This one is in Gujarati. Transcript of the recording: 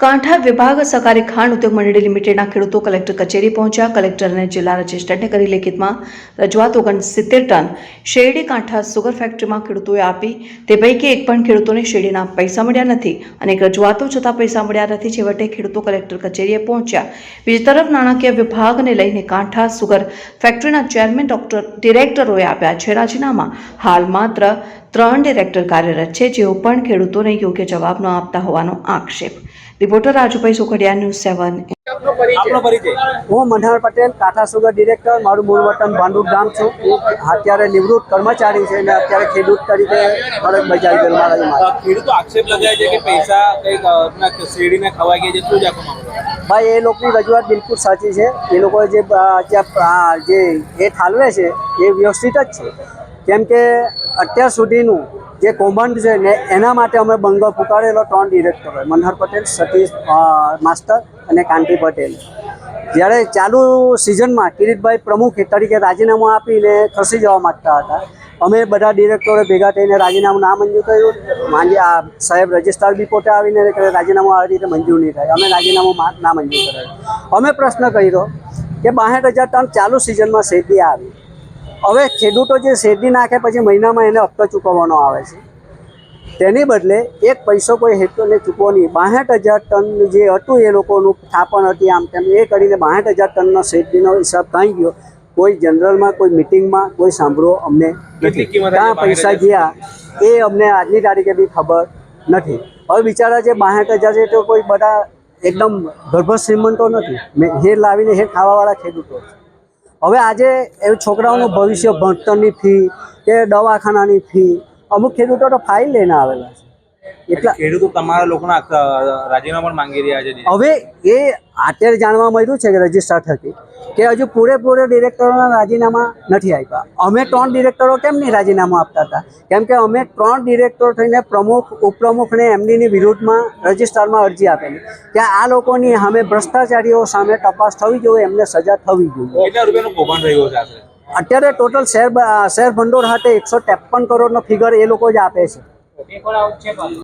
કાંઠા વિભાગ સહકારી ખાંડ ઉદ્યોગ મંડળી લિમિટેડના ખેડૂતો કલેક્ટર કચેરી પહોંચ્યા. કલેક્ટર અને જિલ્લા રજિસ્ટ્રારને કરી લેખિતમાં રજૂઆત ઓગણસિત્તેર ટન શેરડી કાંઠા સુગર ફેક્ટરીમાં ખેડૂતોએ આપી. તે પૈકી એક પણ ખેડૂતોને શેરડીના પૈસા મળ્યા નથી અનેક રજૂઆતો છતાં પૈસા મળ્યા નથી. છેવટે ખેડૂતો કલેક્ટર કચેરીએ પહોંચ્યા. બીજી તરફ નાણાકીય વિભાગને લઈને કાંઠા સુગર ફેક્ટરીના ચેરમેન ડોક્ટર ડિરેક્ટરોએ આપ્યા છે રાજીનામા. હાલ માત્ર ત્રણ ડિરેક્ટર કાર્યરત છે, જેઓ પણ ખેડૂતોને યોગ્ય જવાબ ન આપતા હોવાનો આક્ષેપ. Reporter Rajubhai Sukhadiya news seven આપનો હું મનહર પટેલ કાંઠા સુગર ડિરેક્ટર. મારું મૂળ વતન ભાંડુપ ગામ છું. હું અત્યારે નિવૃત્ત કર્મચારી છે અને અત્યારે ખેડૂત તરીકે ફરજ બજાવી રહ્યો મારા ખેડૂતો આક્ષેપ લગાવે છે કે પૈસા કંઈક શેરડીને ખવાઈ ગયા છે. શું જ ભાઈ એ લોકોની રજૂઆત બિલકુલ સાચી છે. એ લોકો જે જે એ ઠાલવે છે એ વ્યવસ્થિત જ છે. કેમ કે અત્યાર સુધીનું જે કૌભાંડ છે ને, એના માટે અમે બંગલો ફૂટાડેલો ત્રણ ડિરેક્ટરો મનહર પટેલ, સતીશ માસ્ટર અને કાંતિ પટેલ. જ્યારે ચાલુ સિઝનમાં કિરીટભાઈ પ્રમુખ તરીકે રાજીનામું આપીને ખસી જવા માગતા હતા, અમે બધા ડિરેક્ટરો ભેગા થઈને રાજીનામું ના મંજૂર કર્યું. માંજી આ સાહેબ રજિસ્ટ્રાર બી પોતે આવીને રાજીનામું આવી રીતે મંજૂર નહીં થાય. અમે રાજીનામું ના મંજૂર કરાયું અમે પ્રશ્ન કર્યો કે બાસઠ હજાર ટન ચાલુ સિઝનમાં શેરડી આવી. હવે ખેડૂતો જે શેરડી નાખે પછી મહિનામાં એને હપ્તો ચૂકવવાનો આવે છે. તેની બદલે એક પૈસો કોઈ હેતુને ચૂકવો નહીં બાસઠ હજાર ટન જે હતું એ લોકોનું થાપણ હતી આમ તેમ. એ કરીને બાસઠ હજાર ટનનો શેરડીનો હિસાબ થઈ ગયો. કોઈ જનરલમાં કોઈ મિટિંગમાં કોઈ સાંભળો અમને. નથી ક્યાં પૈસા 62,000? ગયા એ અમને આજની તારીખે બી ખબર નથી. હવે બિચારા જે બાસઠ હજાર છે તો કોઈ બધા એકદમ ગર્ભ શ્રીમંતો નથી. મેં હેર લાવીને હેર ખાવાવાળા ખેડૂતો છે. હવે આજે એ છોકરાઓનું ભવિષ્ય ભણતરની ફી કે દવાખાનાની ફી અમુક ખેડૂતો તો ફાઇલ લઈને આવેલા છે એટલા ખેડૂતો તમારા લોકોના રાજીનામા પણ માંગી રહ્યા છે. હવે એ અત્યારે જાણવા મળ્યું છે કે રજિસ્ટર થકી કે હજુ પૂરેપૂરે ડિરેક્ટરોના રાજીનામા નથી આપ્યા. અમે ત્રણ ડિરેક્ટરો કેમ નહીં રાજીનામું આપતા હતા? કેમ કે અમે ત્રણ ડિરેક્ટર થઈને પ્રમુખ ઉપપ્રમુખને એમનીની વિરુદ્ધમાં રજિસ્ટરમાં અરજી આપેલી. કે આ લોકોની સામે ભ્રષ્ટાચારીઓ સામે તપાસ થવી જોઈએ એમને સજા થવી જોઈએ. કેટલા રૂપિયાનું કૌભાંડ રહ્યું છે અત્યારે ટોટલ શેર શેર ભંડોળ હાથે એકસો ત્રેપન કરોડનો ફિગર એ લોકો જ આપે છે.